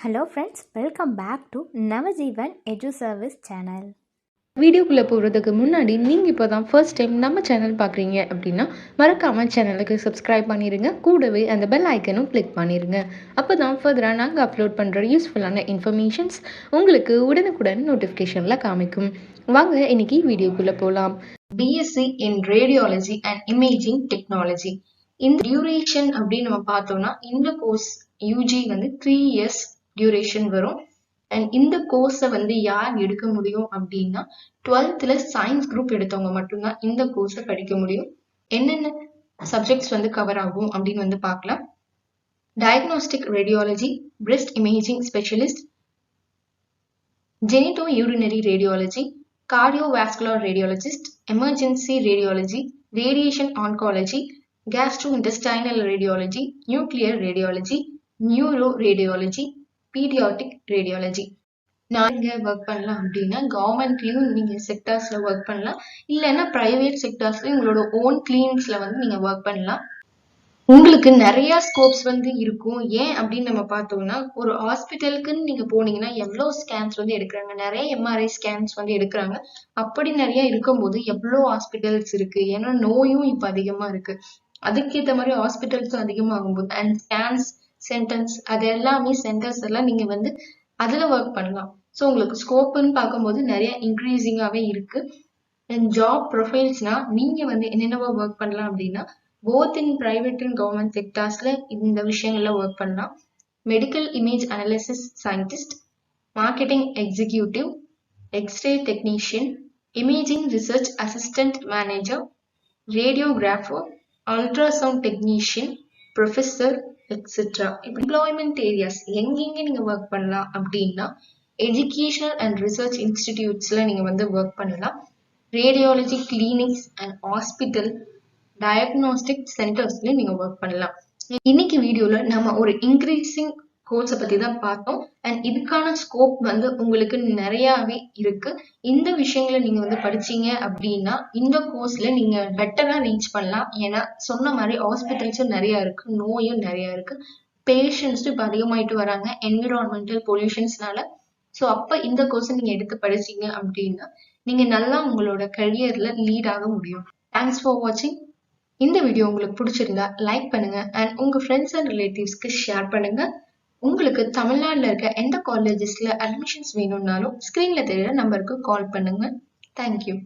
Hello friends welcome back to Navajeevan edu service channel வீடியோக்குள்ளே போகிறதுக்கு முன்னாடி நீங்கள் இப்போ தான் ஃபர்ஸ்ட் டைம் நம்ம சேனல் பார்க்குறீங்க அப்படின்னா மறக்காமல் சேனலுக்கு சப்ஸ்கிரைப் பண்ணிடுங்க கூடவே அந்த பெல் ஐக்கனும் கிளிக் பண்ணிடுங்க அப்போ தான் ஃபர்தராக நாங்கள் அப்லோட் பண்ணுற யூஸ்ஃபுல்லான இன்ஃபர்மேஷன்ஸ் உங்களுக்கு உடனுக்குடன் நோட்டிஃபிகேஷனில் காமிக்கும். வாங்க இன்னைக்கு வீடியோக்குள்ளே போகலாம் BSc in radiology and imaging technology இந்த டியூரேஷன் அப்படின்னு நம்ம பார்த்தோம்னா இந்த கோர்ஸ் யூஜி வந்து த்ரீ இயர்ஸ் டியூரேஷன் வரும். அண்ட் இந்த கோர்ஸை வந்து யார் எடுக்க முடியும் அப்படின்னா டுவெல்த்தில் சயின்ஸ் குரூப் எடுத்தவங்க மட்டும்தான் இந்த கோர்ஸை படிக்க முடியும். என்னென்ன சப்ஜெக்ட்ஸ் வந்து கவர் ஆகும் அப்படின்னு வந்து பார்க்கலாம். Diagnostic radiology breast imaging specialist genito urinary radiology cardiovascular radiologist emergency radiology radiation oncology gastro intestinal radiology nuclear radiology neuro radiology paediatric radiology. நான் இங்க ஒர்க் பண்ணலாம் அப்படின்னா கவர்மெண்ட்லயும் நீங்க செக்டர்ஸ்ல ஒர்க் பண்ணலாம். இல்லைன்னா பிரைவேட் செக்டர்ஸ்லயும் உங்களோட ஓன் கிளினிக்ஸ்ல வந்து நீங்க ஒர்க் பண்ணலாம். உங்களுக்கு நிறைய ஸ்கோப்ஸ் வந்து இருக்கும். ஏன் அப்படின்னு நம்ம பார்த்தோம்னா ஒரு ஹாஸ்பிட்டலுக்குன்னு நீங்க போனீங்கன்னா எவ்வளோ ஸ்கேன்ஸ் வந்து எடுக்கிறாங்க? நிறைய எம்ஆர்ஐ ஸ்கேன்ஸ் வந்து எடுக்கிறாங்க. அப்படி நிறைய இருக்கும்போது எவ்வளோ ஹாஸ்பிட்டல்ஸ் இருக்கு? ஏன்னா நோயும் இப்போ அதிகமா இருக்கு. அதுக்கேற்ற மாதிரி ஹாஸ்பிட்டல்ஸும் அதிகமாகும் போது அண்ட் ஸ்கேன்ஸ் சென்டென்ஸ் அது எல்லாமே சென்டர்ஸ் எல்லாம் நீங்க வந்து அதுல ஒர்க் பண்ணலாம். ஸோ உங்களுக்கு ஸ்கோப்புன்னு பார்க்கும்போது நிறைய இன்க்ரீசிங்காகவே இருக்கு. அண்ட் ஜாப் ப்ரொஃபைல்ஸ்னா நீங்க வந்து என்னென்னவோ ஒர்க் பண்ணலாம் அப்படின்னா both in private and government செக்டார்ஸ்ல இந்த விஷயங்கள்ல ஒர்க் பண்ணலாம். Medical image analysis scientist marketing executive x ray technician imaging research assistant manager radiographer ultrasound technician professor etcetera employment areas எங்கெங்கே நீங்கள் ஒர்க் பண்ணலாம் அப்படின்னா எஜுகேஷனல் அண்ட் ரிசர்ச் இன்ஸ்டிடியூட்ஸில் நீங்கள் வந்து ஒர்க் பண்ணலாம். Radiology clinics and hospital diagnostic சென்டர்ஸ்ல நீங்கள் work பண்ணலாம். இன்னைக்கு வீடியோவில் நம்ம ஒரு இன்க்ரீஸிங் கோர்ஸை பத்தி தான் பார்த்தோம். அண்ட் இதுக்கான ஸ்கோப் வந்து உங்களுக்கு நிறையாவே இருக்கு. இந்த விஷயங்களை நீங்க வந்து படிச்சீங்க அப்படின்னா இந்த கோர்ஸ்ல நீங்க பெட்டரா ரீச் பண்ணலாம். ஏன்னா சொன்ன மாதிரி ஹாஸ்பிட்டல்ஸும் நிறைய இருக்கு நோயும் நிறைய இருக்கு. பேஷண்ட்ஸும் இப்போ அதிகமாயிட்டு வராங்க என்விரான்மெண்டல் பொல்யூஷன்ஸ்னால ஸோ அப்போ இந்த கோர்ஸை நீங்க எடுத்து படிச்சீங்க அப்படின்னா நீங்க நல்லா உங்களோட கரியர்ல லீட் ஆக முடியும். தேங்க்ஸ் ஃபார் வாட்சிங் இந்த வீடியோ உங்களுக்கு பிடிச்சிருந்தா லைக் பண்ணுங்க. அண்ட் உங்க ஃப்ரெண்ட்ஸ் அண்ட் ரிலேட்டிவ்ஸ்க்கு ஷேர் பண்ணுங்க. உங்களுக்கு தமிழ்நாட்டில் இருக்க எந்த காலேஜஸில் அட்மிஷன்ஸ் வேணும்னாலும் ஸ்க்ரீனில் தெரியுற நம்பருக்கு கால் பண்ணுங்கள் தேங்க்யூ